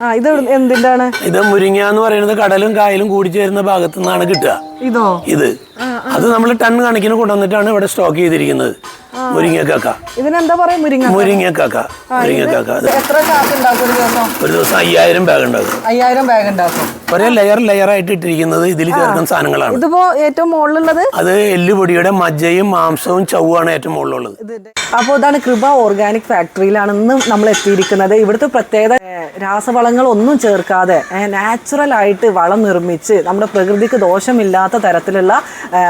ഇത് എന്തിന്റാണ്? ഇത് മുരിങ്ങ എന്ന് പറയുന്നത് കടലും കായലും കൂടി ചേരുന്ന ഭാഗത്തു നിന്നാണ് കിട്ടുക. ഇതോ? ഇത്. അത് നമ്മൾ ടൺ കണക്കിന് കൊണ്ടുവന്നിട്ടാണ് ഇവിടെ സ്റ്റോക്ക് ചെയ്തിരിക്കുന്നത്. മുരിങ്ങക്കാക്ക. ഇതിനെന്താ പറയാ മുരിങ്ങ മുരിങ്ങക്കാക്ക. മുരിങ്ങക്കാക്ക. എത്ര ചാക്ക് ഉണ്ടാക്കും ഒരു ദിവസം? ഒരു ദിവസം അയ്യായിരം ബാഗ് ഉണ്ടാകും അയ്യായിരം ബാഗ് ഉണ്ടാക്കും. ഒരേ ലെയർ ലെയർ ആയിട്ട് ഇട്ടിരിക്കുന്നത് ഇതിൽ ചേർക്കുന്ന സാധനങ്ങളാണ്. ഇതിപ്പോ ഏറ്റവും മുകളിലുള്ളത്? അത് എല്ലുപൊടിയുടെ മജ്ജയും മാംസവും ചവുവാണ് ഏറ്റവും മുകളിലുള്ളത്. അപ്പോൾ ഇതാണ് കൃപ ഓർഗാനിക് ഫാക്ടറിയിലാണ് ഇന്ന് നമ്മൾ എത്തിയിരിക്കുന്നത്. ഇവിടുത്തെ പ്രത്യേകത രാസവളങ്ങൾ ഒന്നും ചേർക്കാതെ നാച്ചുറൽ ആയിട്ട് വളം നിർമ്മിച്ച് നമ്മുടെ പ്രകൃതിക്ക് ദോഷമില്ലാത്ത തരത്തിലുള്ള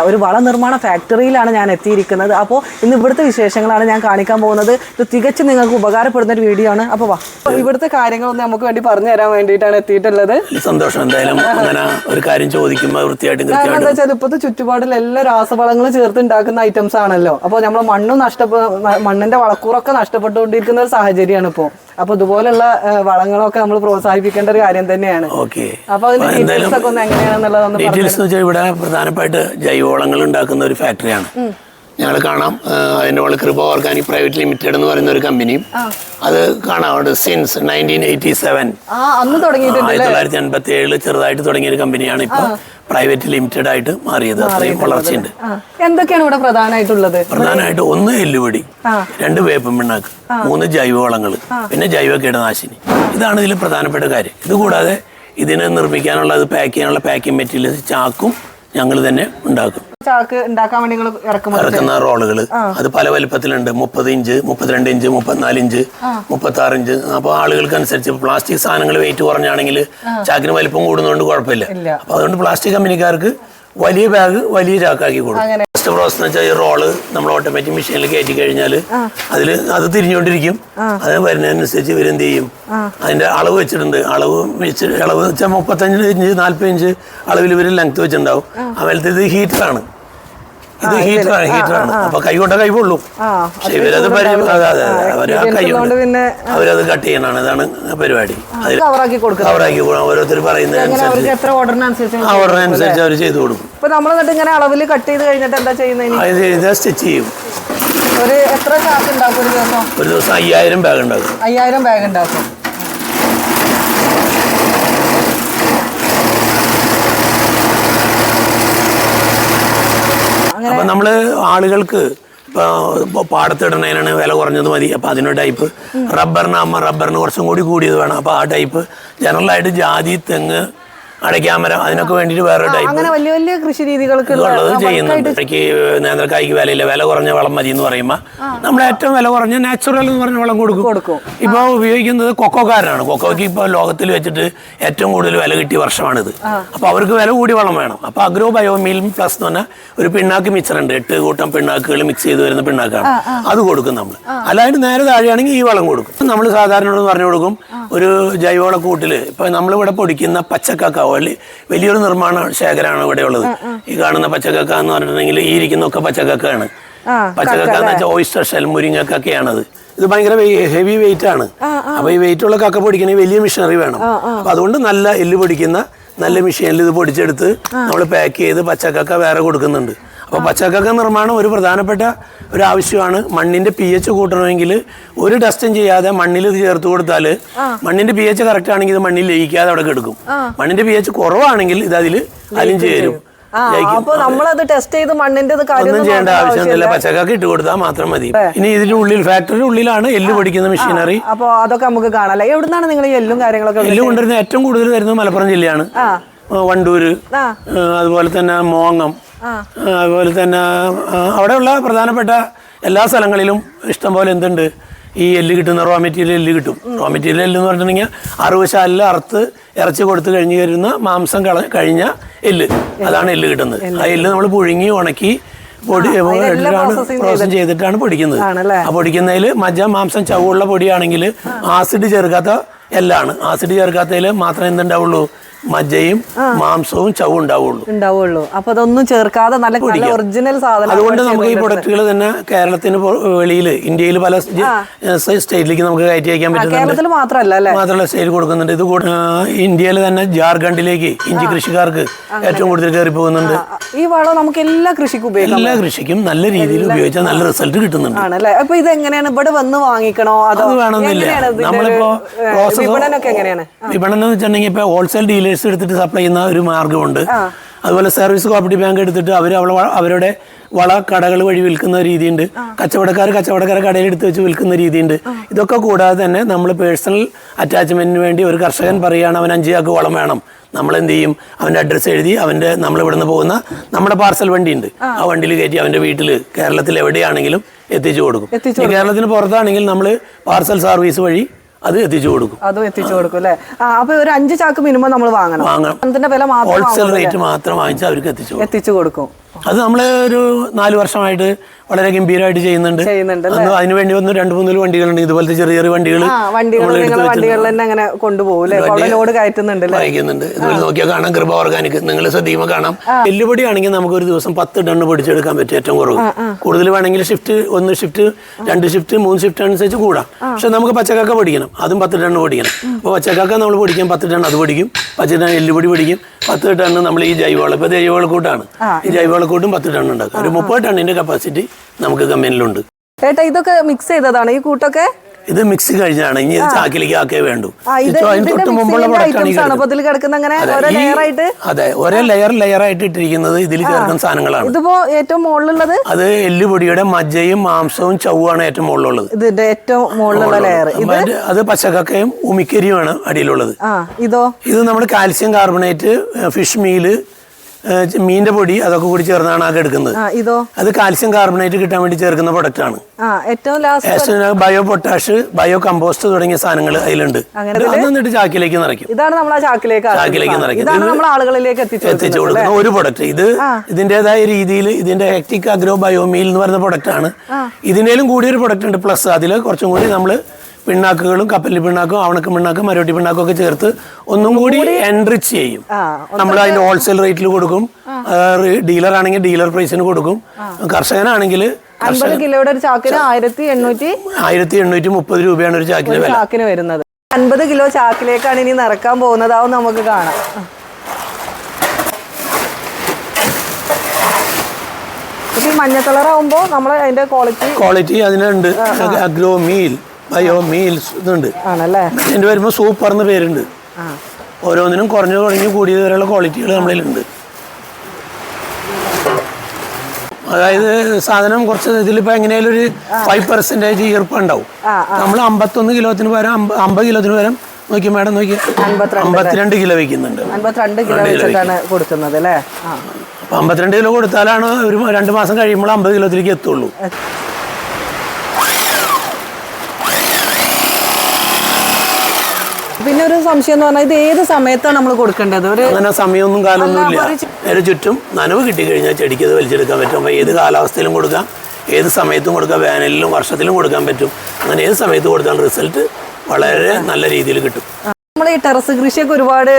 ഒരു വള നിർമ്മാണ ഫാക്ടറിയിലാണ് ഞാൻ എത്തിയിരിക്കുന്നത്. അപ്പോൾ ഇന്ന് ഇവിടുത്തെ വിശേഷങ്ങളാണ് ഞാൻ കാണിക്കാൻ പോകുന്നത്. ഇത് തികച്ചും നിങ്ങൾക്ക് ഉപകാരപ്പെടുന്ന ഒരു വീഡിയോ ആണ്. അപ്പോൾ വാ. ഇവിടുത്തെ കാര്യങ്ങളൊന്നും നമുക്ക് വേണ്ടി പറഞ്ഞു തരാൻ വേണ്ടിയിട്ടാണ് എത്തിയിട്ടുള്ളത്. സന്തോഷം. എന്തായാലും അങ്ങനെ ഒരു കാര്യം ചോദിക്കുമ്പോൾ വൃത്തിയായിട്ട് കാരണം എന്താ വെച്ചാൽ ഇപ്പോഴത്തെ ചുറ്റുപാടിൽ എല്ലാ രാസവളങ്ങളും ചേർത്ത് ഉണ്ടാക്കുന്ന ഐറ്റംസ് ആണല്ലോ. അപ്പോൾ നമ്മൾ മണ്ണും നഷ്ടപ്പെ മണ്ണിന്റെ വളക്കൂറൊക്കെ നഷ്ടപ്പെട്ടുകൊണ്ടിരിക്കുന്ന ഒരു സാഹചര്യമാണ് ഇപ്പോൾ അപ്പോൾ ഇതുപോലുള്ള വളങ്ങളൊക്കെ നമ്മൾ പ്രോത്സാഹിപ്പിക്കേണ്ട ഒരു കാര്യം തന്നെയാണ്. ഓക്കെ. അപ്പോൾ അതിന്റെ ഡീറ്റെയിൽസ് ഒക്കെ ഒന്ന് ഡീറ്റെയിൽസ് വെച്ചാൽ ഇവിടെ പ്രധാനമായിട്ട് ജൈവവളങ്ങൾ ഉണ്ടാക്കുന്ന ഒരു ഫാക്ടറിയാണ് ഞങ്ങൾ കാണാം അതിന്റെ മുകളിൽ കൃപ ഓർഗാനിക് പ്രൈവറ്റ് ലിമിറ്റഡ് എന്ന് പറയുന്ന ഒരു കമ്പനിയും അത് കാണാം അവിടെ സിൻസ് നയന്റീൻ എയ്റ്റി സെവൻ ആയിരത്തി തൊള്ളായിരത്തി എൺപത്തി ഏഴിൽ ചെറുതായിട്ട് തുടങ്ങിയ ഒരു കമ്പനിയാണ് ഇപ്പോൾ പ്രൈവറ്റ് ലിമിറ്റഡ് ആയിട്ട് മാറിയത്. അത്രയും വളർച്ചയുണ്ട്. എന്തൊക്കെയാണ് ഇവിടെ പ്രധാനമായിട്ടുള്ളത്? പ്രധാനമായിട്ട് ഒന്ന് എല്ലുപൊടി രണ്ട് വേപ്പൻ പിണ്ണാക്ക് മൂന്ന് ജൈവവളങ്ങൾ പിന്നെ ജൈവ കീടനാശിനി ഇതാണ് ഇതിൽ പ്രധാനപ്പെട്ട കാര്യം. ഇതുകൂടാതെ ഇതിനെ നിർമ്മിക്കാനുള്ള അത് പാക്ക് ചെയ്യാനുള്ള പാക്കിംഗ് മെറ്റീരിയൽസ് ചാക്കും ഞങ്ങൾ തന്നെ ഉണ്ടാക്കും. ചാക്ക് ഉണ്ടാക്കാൻ വേണ്ടി നിങ്ങൾ ഇറക്കുന്ന റോളുകൾ അത് പല വലിപ്പത്തിലുണ്ട്. മുപ്പത് ഇഞ്ച് മുപ്പത്തിരണ്ട് ഇഞ്ച് മുപ്പത്തിനാല് ഇഞ്ച് മുപ്പത്തി ആറ് ഇഞ്ച്. അപ്പോൾ ആളുകൾക്ക് അനുസരിച്ച് പ്ലാസ്റ്റിക് സാധനങ്ങൾ വെയിറ്റ് കുറഞ്ഞാണെങ്കിൽ ചാക്കിന് വലിപ്പം കൂടുന്നതുകൊണ്ട് കുഴപ്പമില്ല. അപ്പൊ അപ്പോൾ അതുകൊണ്ട് പ്ലാസ്റ്റിക് കമ്പനിക്കാർക്ക് വലിയ ബാഗ് വലിയ ചാക്കാക്കി കൊടുക്കും. ഫസ്റ്റ് പ്രോസസ് എന്ന് വെച്ചാൽ ഈ റോൾ നമ്മൾ ഓട്ടോമാറ്റിക് മെഷീനിൽ കയറ്റി കഴിഞ്ഞാൽ അതിൽ അത് തിരിഞ്ഞുകൊണ്ടിരിക്കും അത് വരുന്നതിനനുസരിച്ച് ഇവർ എന്ത് ചെയ്യും? അതിന്റെ അളവ് വെച്ചിട്ടുണ്ട്. അളവ് വെച്ച് അളവ് വെച്ചാൽ മുപ്പത്തഞ്ച് ഇഞ്ച് നാല്പത് ഇഞ്ച് അളവിൽ ഇവർ ലെങ്ത് വെച്ചിട്ടുണ്ടാവും. അവലത്തേത് ഹീറ്ററാണ് ഇത് ഹീറ്ററാണ് ഹീറ്ററാണ് അപ്പൊ കൈ കൊണ്ട കൈ പൊള്ളും ആ പക്ഷെ ഇവരത് പിന്നെ അവരത് കട്ട് ചെയ്യണതാണ് ഇതാണ് പരിപാടി. കവറാക്കി ഓരോരുത്തർ ഓർഡറിനനുസരിച്ച് ആ ഓർഡറിനനുസരിച്ച് അവർ ചെയ്തു കൊടുക്കും. ഇപ്പൊ നമ്മൾ എന്നിട്ട് ഇങ്ങനെ അളവിൽ കട്ട് ചെയ്ത് കഴിഞ്ഞിട്ട് എന്താ ചെയ്യുന്നത് സ്റ്റിച്ച് ചെയ്യും. ഒരു എത്ര ഉണ്ടാക്കും ഒരു ദിവസം? ഒരു ദിവസം അയ്യായിരം ബാഗ് ഉണ്ടാകും അയ്യായിരം ബാഗ് ഉണ്ടാക്കും. അപ്പൊ നമ്മൾ ആളുകൾക്ക് ഇപ്പൊ പാടത്തിടണതിനാണ് വില കുറഞ്ഞത് മതി. അപ്പൊ അതിനൊരു ടൈപ്പ് റബ്ബറിന് അമ്മ റബ്ബറിന് കുറച്ചും കൂടി കൂടിയത് വേണം. അപ്പൊ ആ ടൈപ്പ് ജനറലായിട്ട് ജാതി തെങ്ങ് അടയ്ക്കാമരം അതിനൊക്കെ വേണ്ടിയിട്ട് വേറെ ടൈപ്പ് അങ്ങനെ വലിയ വലിയ കൃഷി രീതികൾക്ക് ഉള്ളത് ചെയ്യുന്നുണ്ട്. ഇടയ്ക്ക് നേന്ത്രക്കായ്ക്ക് വിലയില്ല. വില കുറഞ്ഞ വളം മതി എന്ന് പറയുമ്പോൾ നമ്മൾ ഏറ്റവും വില കുറഞ്ഞ നാച്ചുറൽ എന്ന് പറഞ്ഞ വളം കൊടുക്കും. കൊടുക്കും. ഇപ്പോൾ ഉപയോഗിക്കുന്നത് കൊക്കോക്കാരനാണ്. കൊക്കോയ്ക്ക് ഇപ്പോൾ ലോകത്തിൽ വെച്ചിട്ട് ഏറ്റവും കൂടുതൽ വില കിട്ടിയ വർഷമാണിത്. അപ്പോൾ അവർക്ക് വില കൂടി വളം വേണം. അപ്പോൾ അഗ്രോ ബയോമീൽ പ്ലസ് എന്ന് പറഞ്ഞാൽ ഒരു പിണ്ണാക്ക് മിക്സർ ഉണ്ട്. എട്ട് കൂട്ടം പിണ്ണാക്കുകൾ മിക്സ് ചെയ്ത് വരുന്ന പിണ്ണാക്കാണ്. അത് കൊടുക്കും നമ്മൾ അല്ലാണ്ട് നേരെ താഴെയാണെങ്കിൽ ഈ വളം കൊടുക്കും. നമ്മൾ സാധാരണ പറഞ്ഞു കൊടുക്കും. ഒരു ജൈവവള കൂട്ടിൽ ഇപ്പൊ നമ്മളിവിടെ പൊടിക്കുന്ന പച്ചക്കക്ക വലിയ വലിയൊരു നിർമ്മാണ ശേഖരമാണ് ഇവിടെ ഉള്ളത് ഈ കാണുന്ന പച്ചക്കക്ക എന്ന് പറഞ്ഞിട്ടുണ്ടെങ്കിൽ ഈ ഇരിക്കുന്നൊക്കെ പച്ചക്കക്കയാണ് പച്ചക്കക്ക എന്ന് വെച്ചാൽ ഓയിസ്റ്റർ ഷെൽ മുരിങ്ങക്കൊക്കെയാണത്. ഇത് ഭയങ്കര ഹെവി വെയിറ്റ് ആണ്. അപ്പൊ ഈ വെയിറ്റ് ഉള്ള കക്ക പൊടിക്കണമെങ്കിൽ വലിയ മെഷീനറി വേണം. അപ്പൊ അതുകൊണ്ട് നല്ല എല്ല് പൊടിക്കുന്ന നല്ല മെഷീനിൽ ഇത് പൊടിച്ചെടുത്ത് നമ്മൾ പാക്ക് ചെയ്ത് പച്ചക്കക്ക വേറെ കൊടുക്കുന്നുണ്ട്. അപ്പൊ പച്ചക്കക്ക നിർമ്മാണം ഒരു പ്രധാനപ്പെട്ട ഒരു ആവശ്യമാണ്. മണ്ണിന്റെ പി എച്ച് കൂട്ടണമെങ്കിൽ ഒരു ടെസ്റ്റും ചെയ്യാതെ മണ്ണിൽ ഇത് ചേർത്ത് കൊടുത്താൽ മണ്ണിന്റെ പി എച്ച് കറക്റ്റ് ആണെങ്കിൽ ഇത് മണ്ണിൽ ലയിക്കാതെ അവിടെ കിടക്കും. മണ്ണിന്റെ പി എച്ച് കുറവാണെങ്കിൽ ഇത് അതിൽ അലിഞ്ഞു ചേരും. നമ്മളത് ടെസ്റ്റ് ചെയ്ത് മണ്ണിന്റെ ഒന്നും ചെയ്യേണ്ട ആവശ്യമൊന്നുമില്ല. പച്ചക്കാക്ക് ഇട്ട് കൊടുത്താൽ മാത്രം മതി. ഇനി ഇതിന്റെ ഉള്ളിൽ ഫാക്ടറി ഉള്ളിലാണ് എല്ല് പൊടിക്കുന്ന മെഷീനറി അപ്പൊ അതൊക്കെ നമുക്ക് കാണാം. എവിടുന്നാണ് നിങ്ങൾ എല്ലും കാര്യങ്ങളൊക്കെ എല്ല് കൊണ്ടുവരുന്ന ഏറ്റവും കൂടുതൽ വരുന്നത് മലപ്പുറം ജില്ലയാണ്. വണ്ടൂര് അതുപോലെ തന്നെ മോങ്ങം അതുപോലെ തന്നെ അവിടെയുള്ള പ്രധാനപ്പെട്ട എല്ലാ സ്ഥലങ്ങളിലും ഇഷ്ടംപോലെ എന്തുണ്ട്? ഈ എല്ല് കിട്ടുന്ന റോ മെറ്റീരിയൽ എല്ല് കിട്ടും. റോ മെറ്റീരിയൽ എല്ല് എന്ന് പറഞ്ഞിട്ടുണ്ടെങ്കിൽ അറുപശാലിൽ അറുത്ത് ഇറച്ചി കൊടുത്ത് കഴിഞ്ഞ് വരുന്ന മാംസം കള കഴിഞ്ഞ എല്ല്. അതാണ് എല്ല് കിട്ടുന്നത്. ആ എല്ല് നമ്മൾ പുഴുങ്ങി ഉണക്കി പൊടി എല്ലാം പ്രോസസ് ചെയ്തിട്ടാണ് പൊടിക്കുന്നത്? ആ പൊടിക്കുന്നതിൽ മജ്ജ മാംസം ചവുള്ള പൊടിയാണെങ്കിൽ ആസിഡ് ചേർക്കാത്ത എല്ലാണ്. ആസിഡ് ചേർക്കാത്തതിൽ മാത്രമേ എന്തുണ്ടാവുള്ളൂ? മജ്ജയും മാംസവും ചവും ഉണ്ടാവുള്ളൂ. ഉണ്ടാവുള്ളൂ. അപ്പൊ അതൊന്നും ചേർക്കാതെ നല്ല നല്ല ഒറിജിനൽ സാധനം അതുകൊണ്ട് നമുക്ക് ഈ പ്രൊഡക്റ്റുകൾ തന്നെ കേരളത്തിന് വെളിയിൽ ഇന്ത്യയിൽ പല സ്റ്റേറ്റിലേക്ക് നമുക്ക് കയറ്റി അയക്കാൻ പറ്റുന്നുണ്ട്. അല്ലേ? മാത്രമല്ല സ്റ്റേറ്റ് കൊടുക്കുന്നുണ്ട്. ഇത് ഇന്ത്യയിൽ തന്നെ ജാർഖണ്ഡിലേക്ക് ഇഞ്ചി കൃഷിക്കാർക്ക് ഏറ്റവും കൂടുതൽ കയറി പോകുന്നുണ്ട് ഈ വളം നമുക്ക് എല്ലാ കൃഷിക്കും ഉപയോഗിക്കാം എല്ലാ കൃഷിക്കും നല്ല രീതിയിൽ ഉപയോഗിച്ചാൽ നല്ല റിസൾട്ട് കിട്ടുന്നുണ്ട്. ആണല്ലേ? അപ്പൊ ഇത് എങ്ങനെയാണ്? ഇവിടെ വന്ന് വാങ്ങിക്കണോ? അതോ വേണമെന്നില്ല. നമ്മളിപ്പോ വിപണനമൊക്കെ എങ്ങനെയാണ്? വിപണനം എന്ന് വെച്ചിട്ടുണ്ടെങ്കിൽ ഇപ്പൊ ഹോൾസെയിൽ ഡീലേഴ്സ് എടുത്തിട്ട് സപ്ലൈ ചെയ്യുന്ന ഒരു മാർഗമുണ്ട് അതുപോലെ സർവീസ് കോപ്പറേറ്റീവ് ബാങ്ക് എടുത്തിട്ട് അവർ അവരുടെ വള കടകൾ വഴി വിൽക്കുന്ന രീതിയുണ്ട്. കച്ചവടക്കാർ കച്ചവടക്കാരെ കടയിൽ എടുത്ത് വെച്ച് വിൽക്കുന്ന രീതിയുണ്ട്. ഇതൊക്കെ കൂടാതെ തന്നെ നമ്മൾ പേഴ്സണൽ അറ്റാച്ച്മെന്റിന് വേണ്ടി ഒരു കർഷകൻ പറയുകയാണ് അവൻ അഞ്ച് ചാക്ക് വളം വേണം. നമ്മൾ എന്ത് ചെയ്യും? അവന്റെ അഡ്രസ്സ് എഴുതി അവന്റെ നമ്മൾ ഇവിടുന്ന് പോകുന്ന നമ്മുടെ പാർസൽ വണ്ടി ഉണ്ട് ആ വണ്ടിയിൽ കയറ്റി അവന്റെ വീട്ടിൽ കേരളത്തിൽ എവിടെയാണെങ്കിലും എത്തിച്ചു കൊടുക്കും. കേരളത്തിന് പുറത്താണെങ്കിൽ നമ്മൾ പാർസൽ സർവീസ് വഴി അത് എത്തിച്ചു കൊടുക്കും. അതും എത്തിച്ചു കൊടുക്കും അല്ലേ? അപ്പൊ ഒരു അഞ്ച് ചാക്ക് മിനിമം നമ്മൾ വാങ്ങണം. വാങ്ങണം. അതിന്റെ വില മാത്രം റേറ്റ് മാത്രം വാങ്ങിച്ചാൽ അവർക്ക് എത്തിച്ചു എത്തിച്ചു കൊടുക്കും. അത് നമ്മൾ ഒരു നാല് വർഷമായിട്ട് വളരെ ഗംഭീരമായിട്ട് ചെയ്യുന്നുണ്ട്. അതിന് വേണ്ടി വന്ന് രണ്ട് മൂന്ന് വണ്ടികളുണ്ട്. ഇതുപോലത്തെ ചെറിയ ചെറിയ വണ്ടികൾ വണ്ടികളിൽ തന്നെ അങ്ങനെ ഇതുപോലെ നോക്കിയാൽ കാണാം കൃപ ഓർഗാനിക്. നിങ്ങൾ ശ്രദ്ധിക്കുമ്പോൾ കാണാം. എല്ലുപൊടി ആണെങ്കിൽ നമുക്ക് ഒരു ദിവസം പത്ത് ടണ്ണ് പൊടിച്ചെടുക്കാൻ പറ്റും ഏറ്റവും കുറവ്. കൂടുതൽ വേണമെങ്കിൽ ഷിഫ്റ്റ് ഒന്ന് ഷിഫ്റ്റ് രണ്ട് ഷിഫ്റ്റ് മൂന്ന് ഷിഫ്റ്റ് അനുസരിച്ച് കൂടാം. പക്ഷെ നമുക്ക് പച്ചക്കാക്ക പൊടിക്കണം. അതും പത്ത് ടണ്ണ് പൊടിക്കണം. അപ്പോൾ പച്ചക്കാക്ക നമ്മൾ പൊടിക്കാൻ പത്ത് ടണ്ണ് അത് പൊടിക്കും. പച്ച ടണ്ണ് എല്ലുപൊടി പൊടിക്കും. പത്ത് ടണ്ണ് നമ്മൾ ഈ ജൈവവളം ഇപ്പോൾ ജൈവവളക്കൂട്ടാണ് ഈ ജൈവവളക്കൂട്ടും പത്ത് ടൺ ഉണ്ടാക്കും. ഒരു മുപ്പത് ടണ്ണിന്റെ കപ്പാസിറ്റി നമുക്ക് കമ്പനിയിലുണ്ട് ഏട്ടാ ഇതൊക്കെ മിക്സ് ചെയ്തതാണ്? ഈ കൂട്ടൊക്കെ? ഇത് മിക്സ് കഴിഞ്ഞാണ് ഇനി ചാക്കിലേക്ക് ആക്കേ വേണ്ടു. തൊട്ട് മുമ്പുള്ള പ്രൊഡക്റ്റ് പ്രൊഡക്റ്റാണ് അതെ ഒരേ ലെയർ ലെയർ ആയിട്ട് ഇട്ടിരിക്കുന്നത് ഇതിൽ ചേർക്കുന്ന സാധനങ്ങളാണ്. ഇതിപ്പോ ഏറ്റവും മുകളിലുള്ളത്? അത് എല്ലുപൊടിയുടെ മജ്ജയും മാംസവും ചവുവാണ് ഏറ്റവും മുകളിലുള്ളത്. ഇതിന്റെ ഏറ്റവും മുകളിലുള്ള ലെയർ അത് പച്ചക്കക്കയും ഉമിക്കരിയുമാണ് അടിയിലുള്ളത്. ഇതോ? ഇത് നമ്മൾ കാൽസ്യം കാർബണേറ്റ് ഫിഷ് മീൽ മീനിന്റെ പൊടി അതൊക്കെ കൂടി ചേർന്നാണ് ആകെ എടുക്കുന്നത്. ഇതോ? അത് കാൽസ്യം കാർബണേറ്റ് കിട്ടാൻ വേണ്ടി ചേർക്കുന്ന പ്രൊഡക്റ്റ് ആണ്. ഏറ്റവും last bio potash bio compost തുടങ്ങിയ സാധനങ്ങൾ അതിലുണ്ട്. അത് എന്നിട്ട് ചാക്കിലേക്ക് നിറയ്ക്കും. ഇതാണ് നമ്മൾ ചാക്കിലേക്ക് ചാക്കിലേക്ക് നിറയ്ക്കും. ആളുകളിലേക്ക് എത്തിച്ചു കൊടുക്കുന്ന ഒരു പ്രൊഡക്റ്റ് ഇത് ഇതിന്റേതായ രീതിയിൽ ഇതിന്റെ ഹെക്ടിക് അഗ്രോ ബയോമീൽ എന്ന് പറയുന്ന പ്രൊഡക്റ്റ് ആണ്. ഇതിനേലും കൂടിയൊരു പ്രൊഡക്റ്റ് ഉണ്ട്. പ്ലസ് അതിൽ കുറച്ചും കൂടി നമ്മൾ പിണ്ണാക്കുകളും കപ്പലി പിണ്ണാക്കും അവണക്ക് പിണ്ണാക്കും മരോട്ടി പിണ്ണാക്കും ഒക്കെ ചേർത്ത് ഒന്നും കൂടി എൻറിച്ച് ചെയ്യും. നമ്മൾ അതിന്റെ ഹോൾസെയിൽ റേറ്റിൽ കൊടുക്കും. ഡീലർ ആണെങ്കിൽ ഡീലർ പ്രൈസിന് കൊടുക്കും. കർഷകനാണെങ്കിൽ അൻപത് കിലോയുടെ ഒരു ചാക്കിന് ആയിരത്തി എണ്ണൂറ്റി ആയിരത്തി എണ്ണൂറ്റി മുപ്പത് രൂപയാണ് ഒരു ചാക്കിന് വരുന്നത്. അൻപത് കിലോ ചാക്കിലേക്കാണ് ഇനി നിറക്കാൻ പോകുന്നതാവും നമുക്ക് കാണാം. മഞ്ഞ ഈ മഞ്ഞ കളറാവുമ്പോ നമ്മൾ അതിന്റെ ക്വാളിറ്റി ക്വാളിറ്റി അതിനുണ്ട്. അഗ്രോ മീൽ ബയോ മീൽസ് ഇതുണ്ട്. ആണല്ലേ? എന്റെ വരുമ്പോൾ സൂപ്പർ എന്ന് പേരുണ്ട് ഓരോന്നിനും കുറഞ്ഞു കുറഞ്ഞു കൂടിയത് വരെയുള്ള ക്വാളിറ്റികൾ നമ്മളിലുണ്ട്. അതായത് സാധനം കുറച്ച് ഇതിലിപ്പോൾ എങ്ങനെയാലും ഒരു ഫൈവ് പെർസെന്റേജ് ഈർപ്പം ഉണ്ടാവും നമ്മൾ അമ്പത്തൊന്ന് കിലോത്തിന് പകരം അമ്പ- അമ്പത് കിലോത്തിന് പകരം നോക്കി മാഡം നോക്കി അമ്പത്തിരണ്ട്. കിലോ വയ്ക്കുന്നുണ്ട് അൻപത്തിരണ്ട് കിലോ വെച്ചിട്ടാണ് കൊടുക്കുന്നത് അല്ലേ? അമ്പത്തിരണ്ട് കിലോ കൊടുത്താലാണ് ഒരു രണ്ട് മാസം കഴിയുമ്പോൾ അമ്പത് കിലോത്തിലേക്ക് എത്തുള്ളൂ. പിന്നെ ഒരു സംശയം എന്ന് പറഞ്ഞാൽ ഇത് ഏത് സമയത്താണ് നമ്മൾ കൊടുക്കേണ്ടത്? ഒരു അങ്ങനെ സമയമൊന്നും കാലമൊന്നും ഇല്ല. നേരെ ചുറ്റും നനവ് കിട്ടിക്കഴിഞ്ഞാൽ ചെടിക്ക് അത് വലിച്ചെടുക്കാൻ പറ്റും. അപ്പോൾ ഏത് കാലാവസ്ഥയിലും കൊടുക്കാം. ഏത് സമയത്തും കൊടുക്കാം. വേനലിലും വർഷത്തിലും കൊടുക്കാൻ പറ്റും. അങ്ങനെ ഏത് സമയത്ത് കൊടുത്താൽ റിസൾട്ട് വളരെ നല്ല രീതിയിൽ കിട്ടും. നമ്മൾ ഈ ടെറസ് കൃഷിയൊക്കെ ഒരുപാട്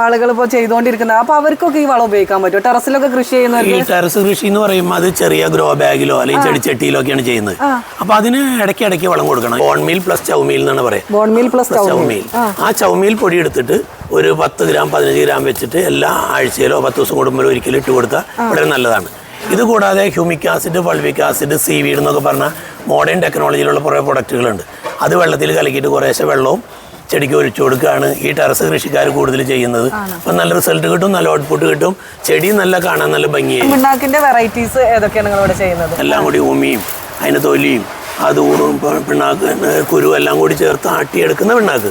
ആളുകൾ ഇപ്പോൾ ചെയ്തുകൊണ്ടിരിക്കുന്നത് അപ്പോൾ അവർക്കൊക്കെ ഈ വളം ഉപയോഗിക്കാൻ പറ്റും ടെറസിലൊക്കെ കൃഷി ഈ ടെറസ് കൃഷി എന്ന് പറയുമ്പോൾ അത് ചെറിയ ഗ്രോ ബാഗിലോ അല്ലെങ്കിൽ ചെടിച്ചട്ടിയിലോ ഒക്കെയാണ് ചെയ്യുന്നത്. അപ്പോൾ അതിന് ഇടയ്ക്ക് ഇടയ്ക്ക് വളം കൊടുക്കണം. ബോൺമീൽ പ്ലസ് ചൗമീൽ എന്നാണ് പറയുക ബോൺമീൽ പ്ലസ് ചൗമീൽ ആ. ചൗമീൽ പൊടി എടുത്തിട്ട് ഒരു പത്ത് ഗ്രാം പതിനഞ്ച് ഗ്രാം വെച്ചിട്ട് എല്ലാ ആഴ്ചയിലോ പത്ത് ദിവസം കൂടുമ്പോൾ ഒരിക്കലും ഇട്ട് കൊടുത്താൽ വളരെ നല്ലതാണ്. ഇത് കൂടാതെ humic acid fulvic acid seaweed എന്നൊക്കെ പറഞ്ഞ മോഡേൺ ടെക്നോളജിയിലുള്ള കുറേ പ്രൊഡക്റ്റുകളുണ്ട് അത് വെള്ളത്തിൽ കലക്കിയിട്ട് കുറേശ്ശെ വെള്ളവും ചെടിക്ക് ഒഴിച്ചു കൊടുക്കുകയാണ്. ഈ ടെറസ് കൃഷിക്കാർ കൂടുതൽ ചെയ്യുന്നത്. അപ്പം നല്ല റിസൾട്ട് കിട്ടും നല്ല ഔട്ട്പുട്ട് കിട്ടും. ചെടി നല്ല കാണാൻ നല്ല ഭംഗിയായി. പിണ്ണാക്കിന്റെ വെറൈറ്റീസ് ഏതൊക്കെയാണ് ഇവിടെ ചെയ്യുന്നത്? എല്ലാം കൂടി ഉമിയും അതിന് തൊലിയും അത് ഊണും പിണ്ണാക്ക് കുരു എല്ലാം കൂടി ചേർത്ത് ആട്ടിയെടുക്കുന്ന പിണ്ണാക്ക്.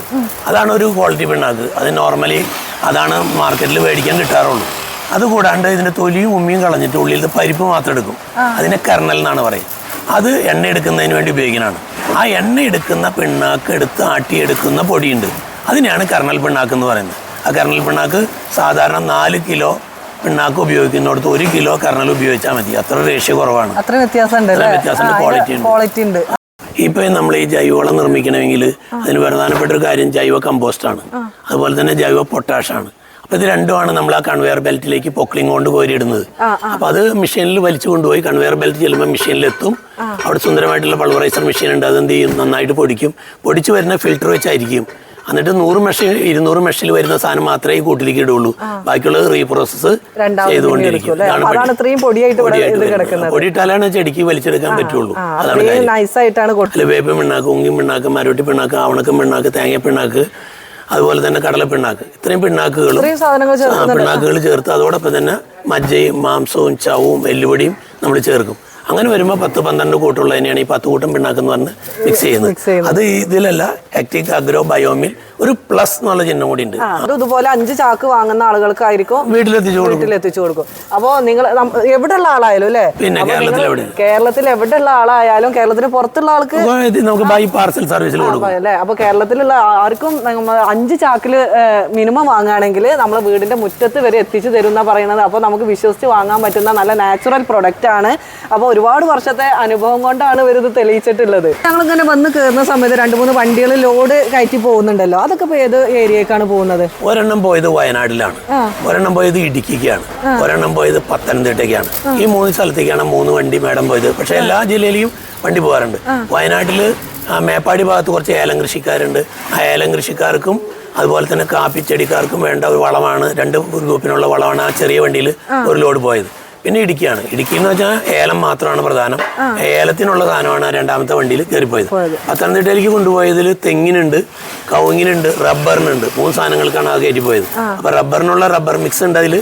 അതാണ് ഒരു ക്വാളിറ്റി പിണ്ണാക്ക്. അത് നോർമലി അതാണ് മാർക്കറ്റിൽ മേടിക്കാൻ കിട്ടാറുള്ളൂ. അതുകൂടാണ്ട് ഇതിന്റെ തൊലിയും ഉമ്മിയും കളഞ്ഞിട്ട് ഉള്ളിൽ പരിപ്പ് മാത്രം എടുക്കും. അതിനെ കർണൽ എന്നാണ് പറയുന്നത് അത് എണ്ണ എടുക്കുന്നതിന് വേണ്ടി ഉപയോഗിക്കുന്നതാണ്. ആ എണ്ണ എടുക്കുന്ന പിണ്ണാക്ക് എടുത്ത് ആട്ടിയെടുക്കുന്ന പൊടിയുണ്ട്. അതിനെയാണ് കർണൽ പിണ്ണാക്ക് എന്ന് പറയുന്നത്. ആ കർണൽ പിണ്ണാക്ക് സാധാരണ നാല് കിലോ പിണ്ണാക്ക് ഉപയോഗിക്കുന്നിടത്ത് ഒരു കിലോ കർണൽ ഉപയോഗിച്ചാൽ മതി. അത്ര റേഷ്യ കുറവാണ്. അത്ര വ്യത്യാസമുണ്ട്, ക്വാളിറ്റി ഉണ്ട്. ഇപ്പം നമ്മൾ ഈ ജൈവവളം നിർമ്മിക്കണമെങ്കിൽ അതിന് പ്രധാനപ്പെട്ട ഒരു കാര്യം ജൈവ കമ്പോസ്റ്റ് ആണ്. അതുപോലെ തന്നെ ജൈവ പൊട്ടാഷാണ് അപ്പോൾ ഇത് രണ്ടുമാണ് നമ്മൾ ആ കൺവെയർ ബെൽറ്റിലേക്ക് പൊക്ലിംഗ് കൊണ്ട് കോരിയിടുന്നത്. അപ്പൊ അത് മെഷീനിൽ വലിച്ചു കൊണ്ടുപോയി കൺവെയർ ബെൽറ്റ് ചെല്ലുമ്പോൾ മെഷീനിലെത്തും. അവിടെ സുന്ദരമായിട്ടുള്ള പൾവറൈസർ മെഷീൻ ഉണ്ട് അതെന്ത് ചെയ്യും? നന്നായിട്ട് പൊടിക്കും. പൊടിച്ചു വരുന്ന ഫിൽറ്റർ വെച്ചായിരിക്കും. എന്നിട്ട് നൂറ് മെഷീൻ ഇരുന്നൂറ് മെഷീനിൽ വരുന്ന സാധനം മാത്രമേ ഈ കൂട്ടിലേക്ക് ഇടുള്ളൂ ബാക്കിയുള്ളത് റീപ്രോസസ് ചെയ്തുകൊണ്ടിരിക്കും. അപ്പൊ. പൊടിയിട്ടാലാണ് ചെടിക്ക് വലിച്ചെടുക്കാൻ പറ്റുള്ളൂ. അതാണ് വേപ്പ് പിണ്ണാക്ക് ഉങ്ങി പിണ്ണാക്ക് മരോട്ടി പിണ്ണാക്ക് അവണക്കം പിണ്ണാക്ക് തേങ്ങ പിണ്ണാക്ക് അതുപോലെ തന്നെ കടല പിണ്ണാക്ക്. ഇത്രയും പിണ്ണാക്കുകളും പിണ്ണാക്കുകൾ ചേർത്ത് അതോടൊപ്പം തന്നെ മജ്ജയും മാംസവും ചവവും എല്ലുപൊടിയും നമ്മൾ ചേർക്കും. അങ്ങനെ വരുമ്പോൾ പത്ത് പന്ത്രണ്ട് കൂട്ടുള്ളതിനെയാണ് ഈ പത്ത് കൂട്ടം പിണ്ണാക്ക് എന്ന് പറഞ്ഞ് മിക്സ് ചെയ്യുന്നത്. അത് ഇതിലല്ല ആക്ടിക് അഗ്രോ ബയോമിൽ ഒരു പ്ലസ് എന്നുള്ള ചിഹ്നം കൂടി ഉണ്ട്. അതുപോലെ അഞ്ച് ചാക്ക് വാങ്ങുന്ന ആളുകൾക്കായിരിക്കും വീട്ടിലെത്തിച്ചു കൊടുക്കും. വീട്ടിൽ എത്തിച്ചു കൊടുക്കും. അപ്പോൾ നിങ്ങൾ എവിടെയുള്ള ആളായാലും അല്ലേ? പിന്നെ കേരളത്തിൽ എവിടെ? കേരളത്തിൽ എവിടെയുള്ള ആളായാലും കേരളത്തിന് പുറത്തുള്ള ആൾക്ക് നമുക്ക് ബൈ പാർസൽ സർവീസിൽ കൊടുക്കും. അല്ലേ? അപ്പൊ കേരളത്തിലുള്ള ആർക്കും അഞ്ച് ചാക്കിൽ മിനിമം വാങ്ങുകയാണെങ്കിൽ നമ്മൾ വീടിന്റെ മുറ്റത്ത് വരെ എത്തിച്ചു തരുന്ന പറയുന്നത്. അപ്പോൾ നമുക്ക് വിശ്വസിച്ച് വാങ്ങാൻ പറ്റുന്ന നല്ല നാച്ചുറൽ പ്രൊഡക്റ്റ് ആണ്. അപ്പോൾ ഒരുപാട് വർഷത്തെ അനുഭവം കൊണ്ടാണ് ഇവർ ഇത് തെളിയിച്ചിട്ടുള്ളത്. ഞങ്ങൾ ഇങ്ങനെ വന്ന് കയറുന്ന സമയത്ത് രണ്ട് മൂന്ന് വണ്ടികൾ ലോഡ് കയറ്റി പോകുന്നുണ്ടല്ലോ. അതൊക്കെ ഇപ്പോൾ ഏത് ഏരിയക്കാണ് പോകുന്നത്? ഒരെണ്ണം പോയത് വയനാട്ടിലാണ്. ഒരെണ്ണം പോയത് ഇടുക്കിക്കാണ്. ഒരെണ്ണം പോയത് പത്തനംതിട്ടയ്ക്കാണ് ഈ മൂന്ന് സ്ഥലത്തേക്കാണ് മൂന്ന് വണ്ടി മേഡം പോയത്. പക്ഷെ എല്ലാ ജില്ലയിലെയും വണ്ടി പോകാറുണ്ട്. വയനാട്ടിൽ മേപ്പാടി ഭാഗത്ത് കുറച്ച് ഏലം കൃഷിക്കാരുണ്ട്. ആ ഏലം കൃഷിക്കാർക്കും അതുപോലെ തന്നെ കാപ്പിച്ചെടിക്കാർക്കും വേണ്ട ഒരു വളമാണ്. രണ്ട് ഗ്രൂപ്പിനുള്ള വളമാണ് ആ ചെറിയ വണ്ടിയിൽ ഒരു ലോഡ് പോയത്. പിന്നെ ഇടുക്കിയാണ്. ഇടുക്കി എന്ന് വെച്ചാൽ ഏലം മാത്രമാണ് പ്രധാനം. ഏലത്തിനുള്ള സാധനമാണ് രണ്ടാമത്തെ വണ്ടിയിൽ കയറിപ്പോയത്. പത്തനംതിട്ടയിലേക്ക് കൊണ്ടുപോയതിൽ തെങ്ങിനുണ്ട് കവുങ്ങിനുണ്ട് റബ്ബറിനുണ്ട്. മൂന്ന് സാധനങ്ങൾക്കാണ് അത് കയറ്റിപ്പോയത്. അപ്പോൾ റബ്ബറിനുള്ള റബ്ബർ മിക്സ് ഉണ്ട് അതിൽ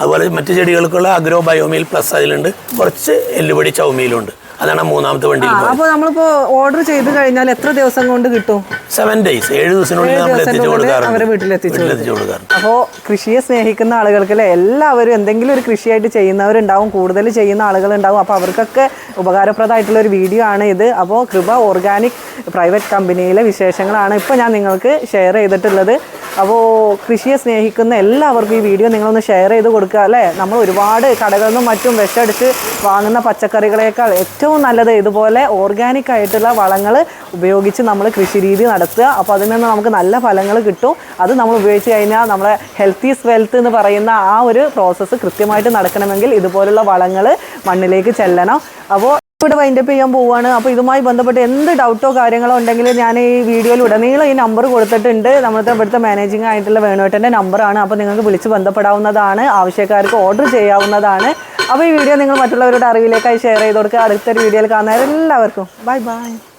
അതുപോലെ മറ്റു ചെടികൾക്കുള്ള അഗ്രോ ബയോമിൽ പ്ലസ് അതിലുണ്ട്. കുറച്ച് എല്ലുപൊടി ചൗമീലുണ്ട് അതാണ് മൂന്നാമത്തെ വണ്ടി അപ്പൊ അപ്പോൾ നമ്മളിപ്പോ ഓർഡർ ചെയ്ത് കഴിഞ്ഞാൽ എത്ര ദിവസം കൊണ്ട് കിട്ടും? സെവൻ ഡേയ്സ് ഏഴ് ദിവസത്തിനുള്ളിൽ നമ്മൾ എത്തിച്ചു കൊടുക്കാറുണ്ട്. അവരെ വീട്ടിലെത്തിച്ചു വീട്ടിലെത്തിച്ചു കൊടുക്കാറുണ്ട്. അപ്പോൾ കൃഷിയെ സ്നേഹിക്കുന്ന ആളുകൾക്ക് അല്ലേ എല്ലാവരും എന്തെങ്കിലും ഒരു കൃഷിയായിട്ട് ചെയ്യുന്നവരുണ്ടാവും കൂടുതൽ ചെയ്യുന്ന ആളുകളുണ്ടാവും. അപ്പോൾ അവർക്കൊക്കെ ഉപകാരപ്രദമായിട്ടുള്ള ഒരു വീഡിയോ ആണ് ഇത്. അപ്പോൾ കൃപ ഓർഗാനിക് പ്രൈവറ്റ് കമ്പനിയിലെ വിശേഷങ്ങളാണ് ഇപ്പോൾ ഞാൻ നിങ്ങൾക്ക് ഷെയർ ചെയ്തിട്ടുള്ളത്. അപ്പോൾ കൃഷിയെ സ്നേഹിക്കുന്ന എല്ലാവർക്കും ഈ വീഡിയോ നിങ്ങളൊന്ന് ഷെയർ ചെയ്ത് കൊടുക്കുക അല്ലേ? നമ്മൾ ഒരുപാട് കടകളിൽ നിന്നും മറ്റും വിഷമടിച്ച് വാങ്ങുന്ന പച്ചക്കറികളേക്കാൾ ഏറ്റവും നല്ലത് ഇതുപോലെ ഓർഗാനിക് ആയിട്ടുള്ള വളങ്ങൾ ഉപയോഗിച്ച് നമ്മൾ കൃഷി രീതി നടത്തുക. അപ്പോൾ അതിൽ നിന്ന് നമുക്ക് നല്ല ഫലങ്ങൾ കിട്ടും. അത് നമ്മൾ ഉപയോഗിച്ച് കഴിഞ്ഞാൽ നമ്മളെ ഹെൽത്ത് ഈസ് വെൽത്ത് എന്ന് പറയുന്ന ആ ഒരു പ്രോസസ്സ് കൃത്യമായിട്ട് നടക്കണമെങ്കിൽ ഇതുപോലുള്ള വളങ്ങൾ മണ്ണിലേക്ക് ചെല്ലണം. അപ്പോൾ ഇവിടെ വൈൻഡപ്പ് ചെയ്യാൻ പോവുകയാണ് അപ്പോൾ ഇതുമായി ബന്ധപ്പെട്ട് എന്ത് ഡൗട്ടോ കാര്യങ്ങളോ ഉണ്ടെങ്കിൽ ഞാൻ ഈ വീഡിയോയിൽ ഉടനീളം ഈ നമ്പർ കൊടുത്തിട്ടുണ്ട്. നമ്മുടെ ഇവിടുത്തെ മാനേജിംഗ് ആയിട്ടുള്ള വേണുവേട്ടന്റെ നമ്പറാണ് അപ്പോൾ നിങ്ങൾക്ക് വിളിച്ച് ബന്ധപ്പെടാവുന്നതാണ്. ആവശ്യക്കാർക്ക് ഓർഡർ ചെയ്യാവുന്നതാണ്. അപ്പോൾ ഈ വീഡിയോ നിങ്ങൾ മറ്റുള്ളവരുടെ അറിവിലേക്കായി ഷെയർ ചെയ്ത് കൊടുക്കുക. അടുത്തൊരു വീഡിയോയിൽ കാണുന്നവരെല്ലാവർക്കും ബൈ ബൈ